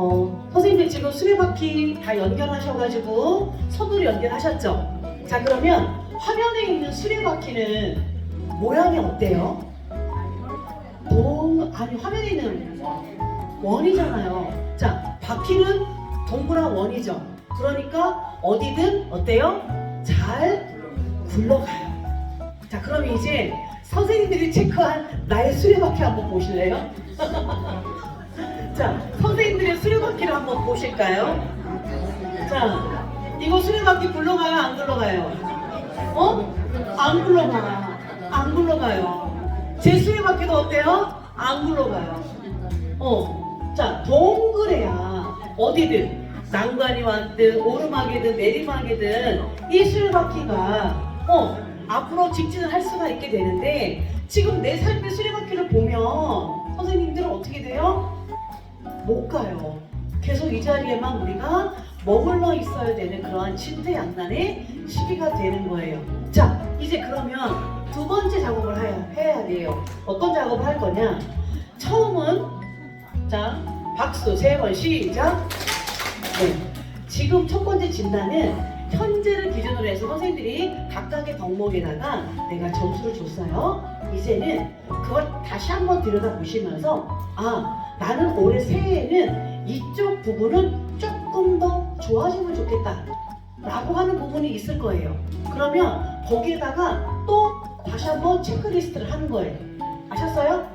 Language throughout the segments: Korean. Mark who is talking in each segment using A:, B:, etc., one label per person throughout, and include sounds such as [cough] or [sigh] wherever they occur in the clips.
A: 어, 선생님들 지금 수레바퀴 다 연결하셔가지고 손으로 연결하셨죠? 자, 그러면 화면에 있는 수레바퀴는 모양이 어때요? 동, 아니, 화면에 있는 원이잖아요. 자, 바퀴는 동그란 원이죠. 그러니까 어디든 어때요? 잘 굴러가요. 자, 그럼 이제 선생님들이 체크한 나의 수레바퀴 한번 보실래요? [laughs] 자, 선생님들의 수레바퀴를 한번 보실까요? 자, 이거 수레바퀴 굴러가요? 안 굴러가요? 어? 안 굴러가요. 안 굴러가요. 제 수레바퀴도 어때요? 안 굴러가요. 어, 자, 동그래야 어디든 난관이 왔든 오르막이든 내리막이든 이 수레바퀴가 어, 앞으로 직진을 할 수가 있게 되는데 지금 내 삶의 수레바퀴를 보면 선생님들은 어떻게 돼요? 못 가요. 계속 이 자리에만 우리가 머물러 있어야 되는 그러한 진퇴양난의 시기가 되는 거예요. 자, 이제 그러면 두 번째 작업을 해야, 해야 돼요. 어떤 작업을 할 거냐? 처음은 자, 박수 세 번 시작. 네. 지금 첫 번째 진단은 현재를 기준으로 해서 선생님들이 각각의 덕목에다가 내가 점수를 줬어요. 이제는 그걸 다시 한번 들여다 보시면서 아 나는 올해 새해에는 이쪽 부분은 조금 더 좋아지면 좋겠다 라고 하는 부분이 있을 거예요. 그러면 거기에다가 또 다시 한번 체크리스트를 하는 거예요. 아셨어요?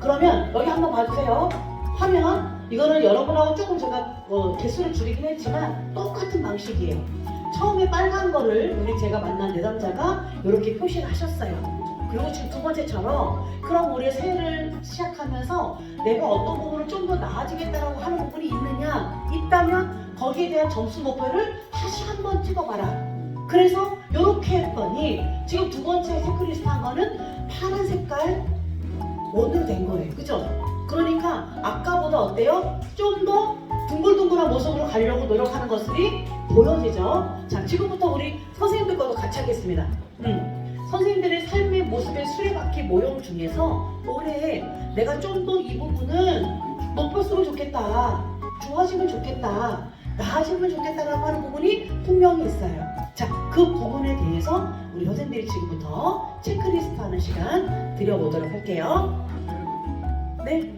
A: 그러면 여기 한번 봐주세요. 화면 이거는 여러분하고 조금 제가 어, 개수를 줄이긴 했지만 똑같은 방식이에요. 처음에 빨간 거를 우리 제가 만난 내담자가 이렇게 표시를 하셨어요. 그리고 지금 두 번째처럼 그럼 우리 새해를 시작하면서 내가 어떤 부분을 좀 더 나아지겠다라고 하는 부분이 있느냐 있다면 거기에 대한 점수 목표를 다시 한 번 찍어봐라. 그래서 이렇게 했더니 지금 두 번째 체크리스트 한 거는 파란 색깔 원으로 된 거예요. 그죠? 그러니까 아까보다 어때요? 좀 더 둥글둥글한 모습으로 가려고 노력하는 것들이 보여지죠? 자, 지금부터 우리 선생님들 것도 같이 하겠습니다. 음, 선생님들의 삶의 모습의 수레바퀴 모형 중에서 올해 내가 좀 더 이 부분은 높였으면 좋겠다. 좋아지면 좋겠다. 나아지면 좋겠다라고 하는 부분이 분명히 있어요. 자, 그 부분에 대해서 우리 선생님들이 지금부터 체크리스트 하는 시간 드려보도록 할게요. 네?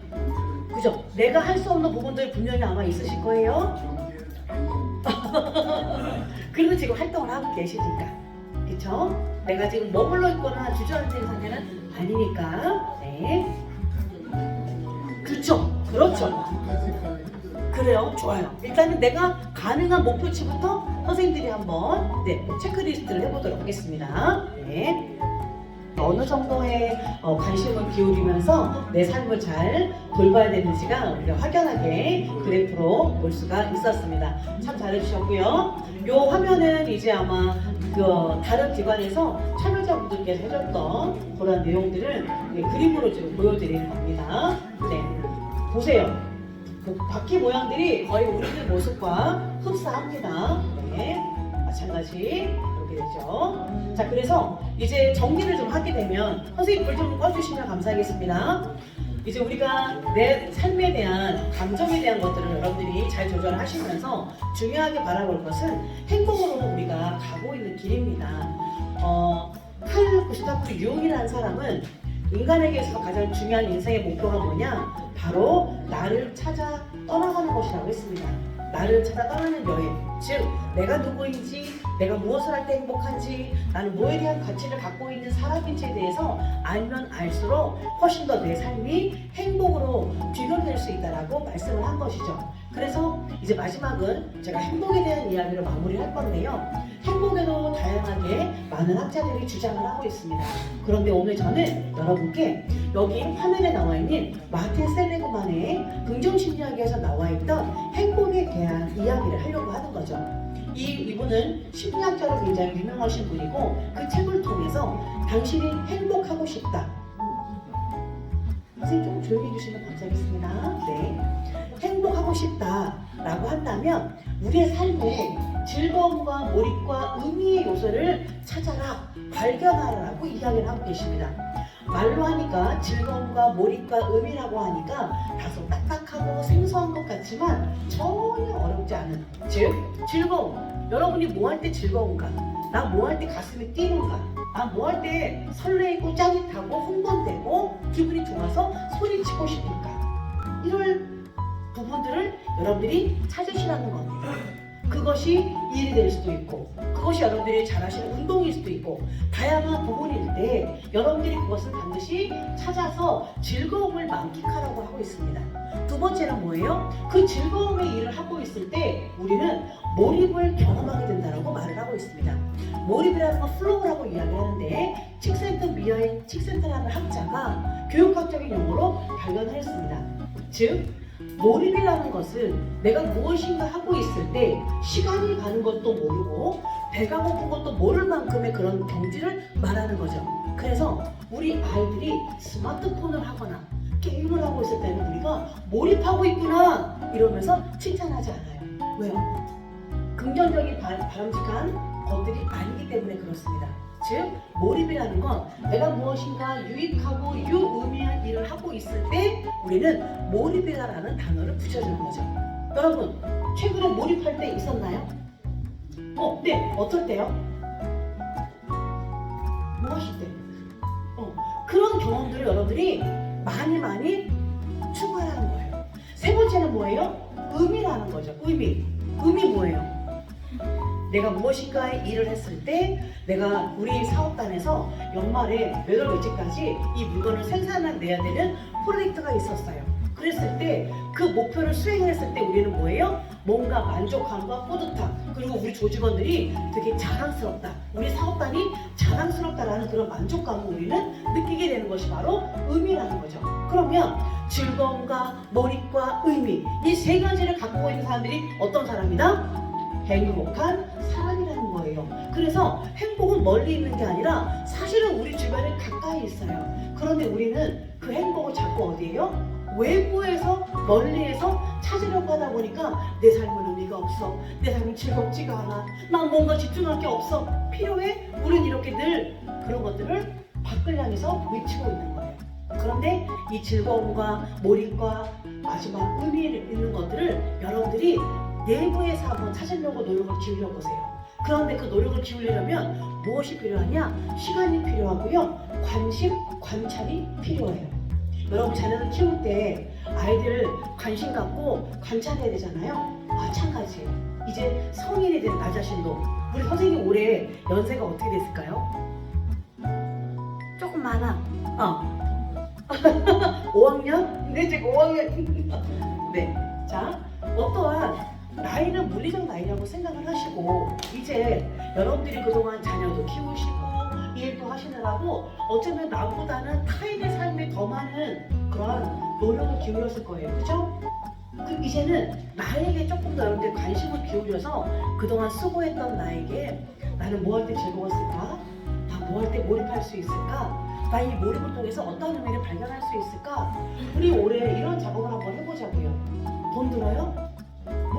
A: 그죠? 내가 할 수 없는 부분들 분명히 아마 있으실 거예요. [laughs] 그래도 지금 활동을 하고 계시니까. 그쵸? 내가 지금 머물러 있거나 주저앉은 상태는 아니니까. 네. 그렇죠. 그렇죠. 그래요. 좋아요. 일단은 내가 가능한 목표치부터 선생님들이 한번 네, 체크리스트를 해보도록 하겠습니다. 네. 어느 정도의 어, 관심을 기울이면서 내 삶을 잘 돌봐야 되는지가 우리가 확연하게 그래프로 볼 수가 있었습니다. 참 잘해주셨고요. 이 화면은 이제 아마 그 다른 기관에서 참여자분들께서 해줬던 그런 내용들을 네, 그림으로 지금 보여드리는 겁니다. 네, 보세요. 그 바퀴 모양들이 거의 우리들 모습과 흡사합니다. 네, 마찬가지 이렇게 되죠. 자, 그래서 이제 정리를 좀 하게 되면 선생님 불 좀 꺼주시면 감사하겠습니다. 이제 우리가 내 삶에 대한 감정에 대한 것들을 여러분들이 잘 조절을 하시면서 중요하게 바라볼 것은 행복으로 우리가 가고 있는 길입니다. 어, 칼 구스타프 융이라는 사람은 인간에게 있어서 가장 중요한 인생의 목표가 뭐냐? 바로 나를 찾아 떠나가는 것이라고 했습니다. 나를 찾아 떠나는 여행. 즉, 내가 누구인지, 내가 무엇을 할 때 행복한지, 나는 뭐에 대한 가치를 갖고 있는 사람인지에 대해서 알면 알수록 훨씬 더 내 삶이 행복으로 뒤변될 수 있다라고 말씀을 한 것이죠. 그래서 이제 마지막은 제가 행복에 대한 이야기를 마무리할 건데요. 행복에도 다양하게 많은 학자들이 주장을 하고 있습니다. 그런데 오늘 저는 여러분께 여기 화면에 나와 있는 마틴 셀레그만의 긍정심리학에서 나와 있던 행복에 대한 이야기를 하려고 하는 거죠. 이 이분은 심리학자로 굉장히 유명하신 분이고 그 책을 통해서 당신이 행복하고 싶다. 선생님 조금 조용히 해주시면 감사하겠습니다. 네. 행복하고 싶다라고 한다면 우리의 삶에 즐거움과 몰입과 의미의 요소를 찾아라, 발견하라고 이야기를 하고 계십니다. 말로 하니까 즐거움과 몰입과 의미라고 하니까 다소 딱딱한 막막하고 생소한 것 같지만 전혀 어렵지 않은 즉 즐거움. 여러분이 뭐 할 때 즐거운가? 나 뭐 할 때 가슴이 뛰는가? 나 뭐 할 때 설레이고 짜릿하고 흥분되고 기분이 좋아서 소리치고 싶을까? 이럴 부분들을 여러분들이 찾으시라는 겁니다 그것이 일이 될 수도 있고 그것이 여러분들이 잘하시는 운동일 수도 있고 다양한 부분일 때 여러분들이 그것을 반드시 찾아서 즐거움을 만끽하라고 하고 있습니다. 두 번째는 뭐예요? 그 즐거움의 일을 하고 있을 때 우리는 몰입을 경험하게 된다고 말을 하고 있습니다. 몰입이라는 건 플로우라고 이야기하는데 칙센터 미아의 칙센터라는 학자가 교육학적인 용어로 발견했습니다. 즉 몰입이라는 것은 내가 무엇인가 하고 있을 때 시간이 가는 것도 모르고 배가 고픈 것도 모를 만큼의 그런 경지를 말하는 거죠. 그래서 우리 아이들이 스마트폰을 하거나 게임을 하고 있을 때는 우리가 몰입하고 있구나 이러면서 칭찬하지 않아요. 왜요? 긍정적인 바, 바람직한 것들이 아니기 때문에 그렇습니다. 즉 몰입이라는 건 내가 무엇인가 유익하고 유의미한 일을 하고 있을 때 우리는 몰입이라는 단어를 붙여주는 거죠. 여러분 최근에 몰입할 때 있었나요? 어, 네. 어떨 때요? 뭐 하실 때? 어, 그런 경험들을 여러분들이 많이 많이 추가하는 거예요. 세 번째는 뭐예요? 의미라는 거죠. 의미. 의미 뭐예요? 내가 무엇인가의 일을 했을 때 내가 우리 사업단에서 연말에 몇월 며칠까지 이 물건을 생산해내야 되는 프로젝트가 있었어요. 그랬을 때 그 목표를 수행했을 때 우리는 뭐예요? 뭔가 만족감과 뿌듯함 그리고 우리 조직원들이 되게 자랑스럽다. 우리 사업단이 자랑스럽다라는 그런 만족감을 우리는 느끼게 되는 것이 바로 의미라는 거죠. 그러면 즐거움과 몰입과 의미 이 세 가지를 갖고 있는 사람들이 어떤 사람이다? 행복한 사람이라는 거예요. 그래서 행복은 멀리 있는 게 아니라 사실은 우리 주변에 가까이 있어요. 그런데 우리는 그 행복을 자꾸 어디에요? 외부에서 멀리에서 찾으려고 하다 보니까 내 삶은 의미가 없어. 내 삶이 즐겁지가 않아. 난 뭔가 집중할 게 없어. 필요해? 우린 이렇게 늘 그런 것들을 밖을 향해서 외치고 있는 거예요. 그런데 이 즐거움과 몰입과 마지막 의미를 있는 것들을 여러분들이 내부에서 한번 찾으려고 노력을 기울여 보세요. 그런데 그 노력을 기울이려면 무엇이 필요하냐? 시간이 필요하고요. 관심, 관찰이 필요해요. 여러분 자녀를 키울 때 아이들 관심 갖고 관찰해야 되잖아요. 마찬가지예요. 이제 성인이 된 나 자신도 우리 선생님 올해 연세가 어떻게 됐을까요? 조금 많아. 어. [laughs] 5학년? 네, 지금 5학년. [laughs] 네. 자, 어떠한 나이는 물리적 나이라고 생각을 하시고 이제 여러분들이 그동안 자녀도 키우시고 일도 하시느라고 어쩌면 나보다는 타인의 삶에 더 많은 그런 노력을 기울였을 거예요. 그죠? 그 이제는 나에게 조금 더 여러분들 관심을 기울여서 그동안 수고했던 나에게 나는 뭐 할 때 즐거웠을까? 나 뭐 할 때 몰입할 수 있을까? 나 이 몰입을 통해서 어떤 의미를 발견할 수 있을까? 우리 올해 이런 작업을 한번 해보자고요. 돈 들어요?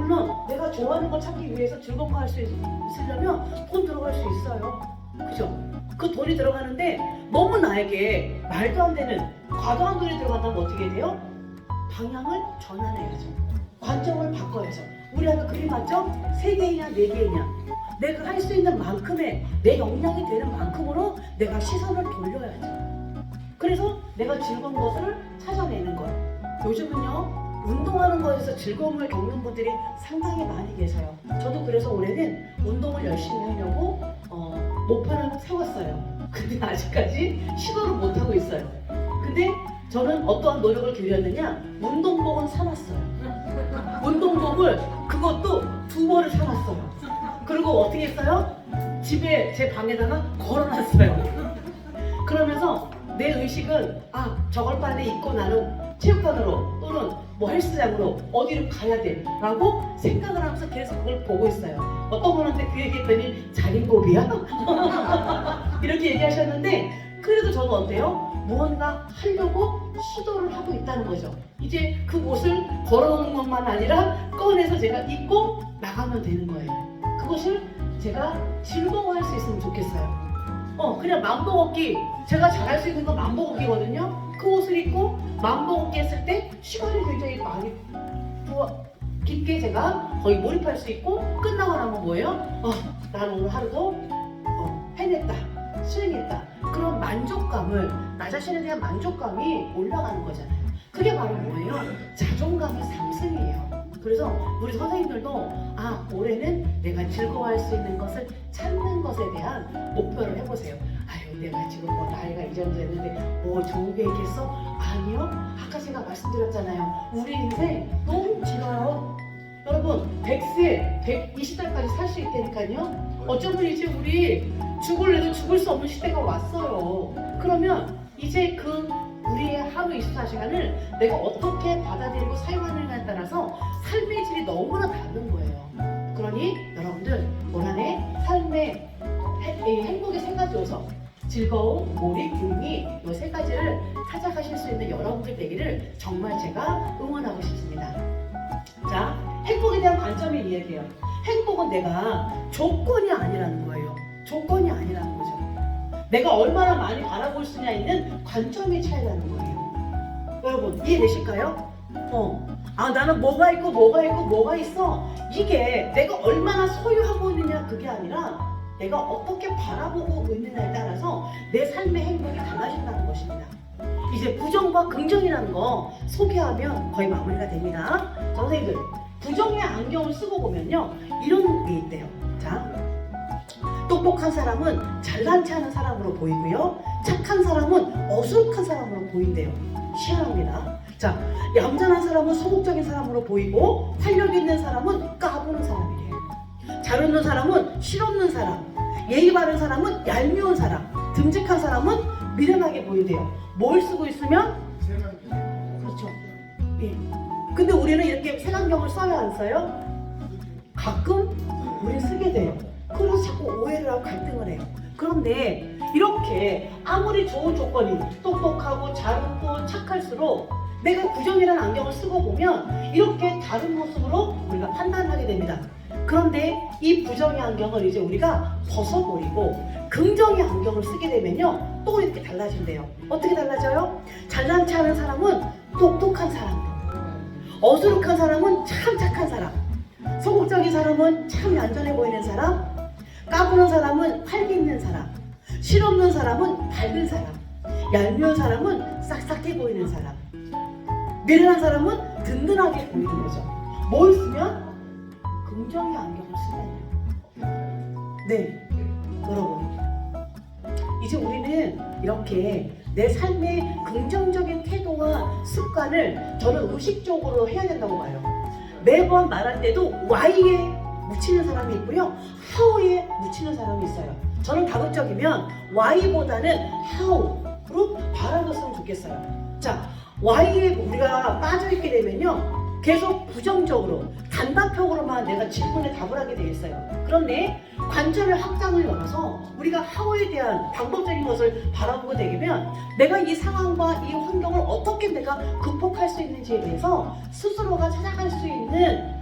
A: 물론 내가 좋아하는 걸 찾기 위해서 즐거운 거할수 있으려면 돈 들어갈 수 있어요. 그죠? 그 돈이 들어가는데 너무 나에게 말도 안 되는 과도한 돈이 들어간다면 어떻게 돼요? 방향을 전환해야죠. 관점을 바꿔야죠. 우리 아까 그림 맞죠? 세 개이냐 네 개이냐. 내가 할 수 있는 만큼의 내 역량이 되는 만큼으로 내가 시선을 돌려야죠. 그래서 내가 즐거운 것을 찾아내는 거예요. 요즘은요 운동하는 것에서 즐거움을 겪는 분들이 상당히 많이 계세요. 저도 그래서 올해는 운동을 열심히 하려고 어, 목표를 세웠어요. [laughs] 근데 아직까지 시도를 못 하고 있어요. 근데 저는 어떠한 노력을 기울였느냐? 운동복은 사놨어요. 운동복을 그것도 두 벌을 사놨어요. 그리고 어떻게 했어요? 집에 제 방에다가 걸어놨어요. 그러면서 내 의식은 아 저걸 빨리 입고 나는 체육관으로 또는 뭐 헬스장으로 어디를 가야 돼 라고 생각을 하면서 계속 그걸 보고 있어요. 어떤 분한테 그 얘기했더니 자린고비야? [laughs] 이렇게 얘기하셨는데 그래도 저는 어때요? 무언가 하려고 시도를 하고 있다는 거죠. 이제 그 옷을 걸어놓는 것만 아니라 꺼내서 제가 입고 나가면 되는 거예요. 그것을 제가 즐거워할 수 있으면 좋겠어요. 어, 그냥 걷기. 제가 잘할 수 있는 건 만보 걷기거든요. 그 옷을 입고 만보 걷기 했을 때 시간이 굉장히 많이 부어 깊게 제가 거의 몰입할 수 있고 끝나고 나면 뭐예요? 어, 나는 오늘 하루도 어, 해냈다, 수행했다. 그런 만족감을 나 자신에 대한 만족감이 올라가는 거잖아요. 그게 바로 뭐예요? 자존감의 상승이에요. 그래서 우리 선생님들도 아 올해는 내가 즐거워할 수 있는 것을 찾는 것에 대한 목표를 해보세요. 아유 내가 지금 뭐 나이가 이 정도 됐는데 뭐 좋은 게 있겠어? 아니요. 아까 제가 말씀드렸잖아요. 우리 인생 너무 길어요. 여러분 100세, 120살까지 살 수 있다니까요. 어쩌면 이제 우리 죽을래도 죽을 수 없는 시대가 왔어요. 그러면 이제 그 우리의 하루 24시간을 내가 어떻게 받아들이고 사용하느냐에 따라서 삶의 질이 너무나 다른 거예요. 그러니 여러분들 올 한해 삶의 행복의 세 가지 요소 즐거움, 몰입, 의미 이 세 가지를 찾아가실 수 있는 여러분들 되기를 정말 제가 응원하고 싶습니다. 자, 행복에 대한 관점을 이야기해요. 행복은 내가 조건이 아니라는 거예요. 조건이 아니라는 거죠. 내가 얼마나 많이 바라볼 수냐 있는 관점의 차이라는 거예요. 여러분 이해되실까요? 어. 아 나는 뭐가 있고 뭐가 있고 뭐가 있어. 이게 내가 얼마나 소유하고 있느냐 그게 아니라 내가 어떻게 바라보고 있느냐에 따라서 내 삶의 행복이 달라진다는 것입니다. 이제 부정과 긍정이라는 거 소개하면 거의 마무리가 됩니다. 자, 선생님들 부정의 안경을 쓰고 보면요 이런 게 있대요. 자 똑똑한 사람은 잘난 체 하는 사람으로 보이고요. 착한 사람은 어수룩한 사람으로 보인대요. 희한합니다. 자, 얌전한 사람은 소극적인 사람으로 보이고 활력 있는 사람은 까부는 사람이래요. 잘 웃는 사람은 실없는 사람, 예의 바른 사람은 얄미운 사람, 듬직한 사람은 미련하게 보인대요. 뭘 쓰고 있으면 그렇죠. 예. 근데 우리는 이렇게 색안경을 써야 안 써요? 가끔 우리 쓰게 돼요. 그래서 자꾸 오해를 하고 갈등을 해요. 그런데 이렇게 아무리 좋은 조건이 똑똑하고 잘 웃고 착할수록 내가 부정이라는 안경을 쓰고 보면 이렇게 다른 모습으로 우리가 판단하게 됩니다. 그런데 이 부정의 안경을 이제 우리가 벗어버리고 긍정의 안경을 쓰게 되면요 또 이렇게 달라진대요. 어떻게 달라져요? 잘난 체하는 사람은 똑똑한 사람, 어수룩한 사람은 참 착한 사람, 소극적인 사람은 참 얌전해 보이는 사람, 까부는 사람은 활기 있는 사람, 실없는 사람은 밝은 사람, 얄미운 사람은 싹싹해 보이는 사람, 미련한 사람은 든든하게 보이는 거죠. 뭘 쓰면? 긍정의 안경을 쓰면요. 네, 여러분. 이제 우리는 이렇게 내 삶의 긍정적인 태도와 습관을 저는 의식적으로 해야 된다고 봐요. 매번 말할 때도 Y에 묻히는 사람이 있고요. How에 묻히는 사람이 있어요. 저는 다분적이면 Y보다는 How로 바라봤으면 좋겠어요. 자, Y에 우리가 빠져있게 되면요. 계속 부정적으로, 단답형으로만 내가 질문에 답을 하게 되어 있어요. 그런데 관점의 확장을 열어서 우리가 하오에 대한 방법적인 것을 바라보게 되면 내가 이 상황과 이 환경을 어떻게 내가 극복할 수 있는지에 대해서 스스로가 찾아갈 수 있는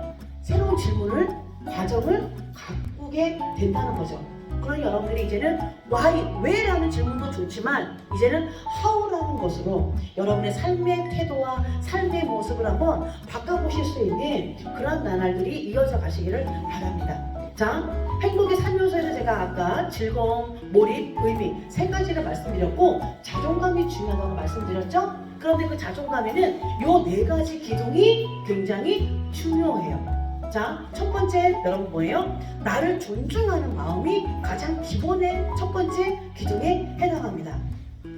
A: 새로운 질문을, 과정을 가꾸게 된다는 거죠. 그러니 여러분들이 이제는 why, 왜라는 질문도 좋지만 이제는 how라는 것으로 여러분의 삶의 태도와 삶의 모습을 한번 바꿔보실 수 있는 그런 나날들이 이어져 가시기를 바랍니다. 자, 행복의 3요소에서 제가 아까 즐거움, 몰입, 의미 세 가지를 말씀드렸고 자존감이 중요하다고 말씀드렸죠? 그런데 그 자존감에는 요 네 가지 기둥이 굉장히 중요해요. 자, 첫 번째 여러분 뭐예요? 나를 존중하는 마음이 가장 기본의 첫 번째 기둥에 해당합니다.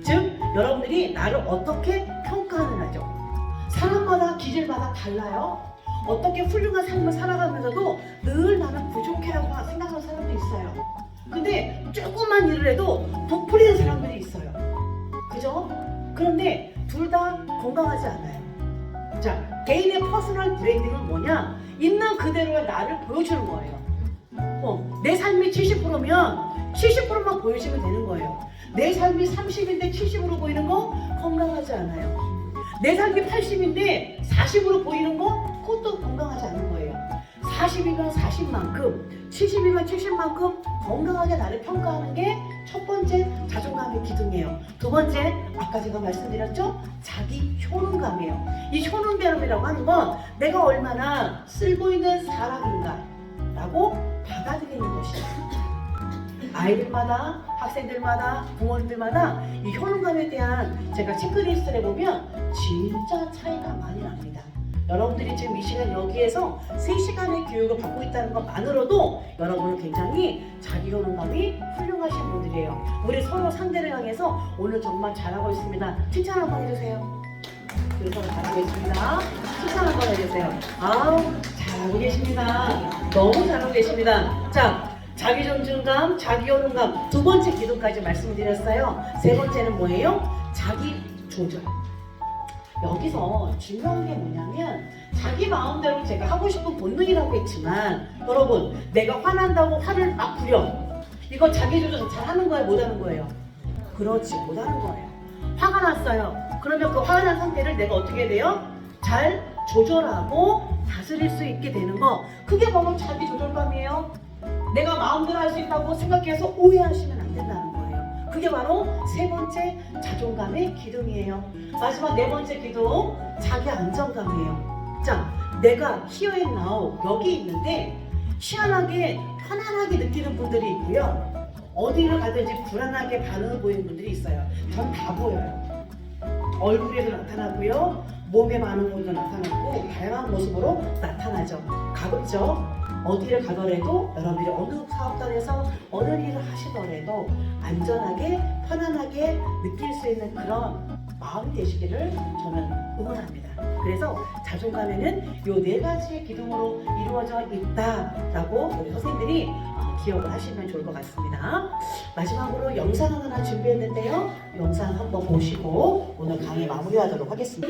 A: 즉, 여러분들이 나를 어떻게 평가하느냐죠. 사람마다 기질마다 달라요. 어떻게 훌륭한 삶을 살아가면서도 늘 나는 부족해라고 생각하는 사람도 있어요. 근데 조금만 일을 해도 부풀리는 사람들이 있어요. 그죠? 그런데 둘 다 건강하지 않아요. 자, 개인의 퍼스널 브랜딩은 뭐냐? 있는 그대로의 나를 보여주는 거예요. 어, 내 삶이 70%면 70%만 보여주면 되는 거예요. 내 삶이 30인데 70으로 보이는 거 건강하지 않아요. 내 삶이 80인데 40으로 보이는 거 그것도 건강하지 않은 거예요. 40이면 40만큼, 70이면 70만큼 건강하게 나를 평가하는 게첫 번째 자존감의 기둥이에요. 두 번째 아까 제가 말씀드렸죠? 자기 효능감이에요. 이 효능감이라고 하는 건 내가 얼마나 쓸고 있는 사람인가라고 받아들이는 것이에요. 아이들마다 학생들마다 부모님들마다 이 효능감에 대한 제가 체크리스트를 보면 진짜 차이가 많이 납니다. 여러분들이 지금 이 시간 여기에서 3시간의 교육을 받고 있다는 것만으로도 여러분은 굉장히 자기 효능감이 훌륭하신 분들이에요. 우리 서로 상대를 향해서 오늘 정말 잘하고 있습니다. 칭찬 한번 해주세요. 잘하고 있습니다. 칭찬 한번 해주세요. 아우 잘하고 계십니다. 너무 잘하고 계십니다. 자 자기 존중감, 자기 효능감 두 번째 기둥까지 말씀드렸어요. 세 번째는 뭐예요? 자기 조절. 여기서 중요한 게 뭐냐면 자기 마음대로 제가 하고 싶은 본능이라고 했지만 여러분 내가 화난다고 화를 막 부려. 이거 자기 조절 잘 하는 거예요 못 하는 거예요? 그렇지 못 하는 거예요. 화가 났어요. 그러면 그 화가 난 상태를 내가 어떻게 돼요? 잘 조절하고 다스릴 수 있게 되는 거. 그게 바로 자기 조절감이에요. 내가 마음대로 할 수 있다고 생각해서 거예요 그게 바로 세 번째 자존감의 기둥이에요 마지막 네 번째 기둥 자기 안정감이에요. 자, 내가 and now 여기 있는데 희한하게 편안하게 느끼는 분들이 있고요. 어디를 가든지 불안하게 반응을 보이는 분들이 있어요. 전 다 보여요. 얼굴에도 나타나고요. 몸의 반응으로도 나타나고 다양한 모습으로 나타나죠. 가급적 어디를 가더라도 여러분들이 어느 사업단에서 어느 일을 하시더라도 안전하게 편안하게 느낄 수 있는 그런 마음이 되시기를 저는 응원합니다. 그래서 자존감에는 요 네 가지의 기둥으로 이루어져 있다라고 우리 선생님들이 어, 기억을 하시면 좋을 것 같습니다. 마지막으로 영상 하나 준비했는데요. 영상 한번 보시고 오늘 강의 마무리하도록 하겠습니다.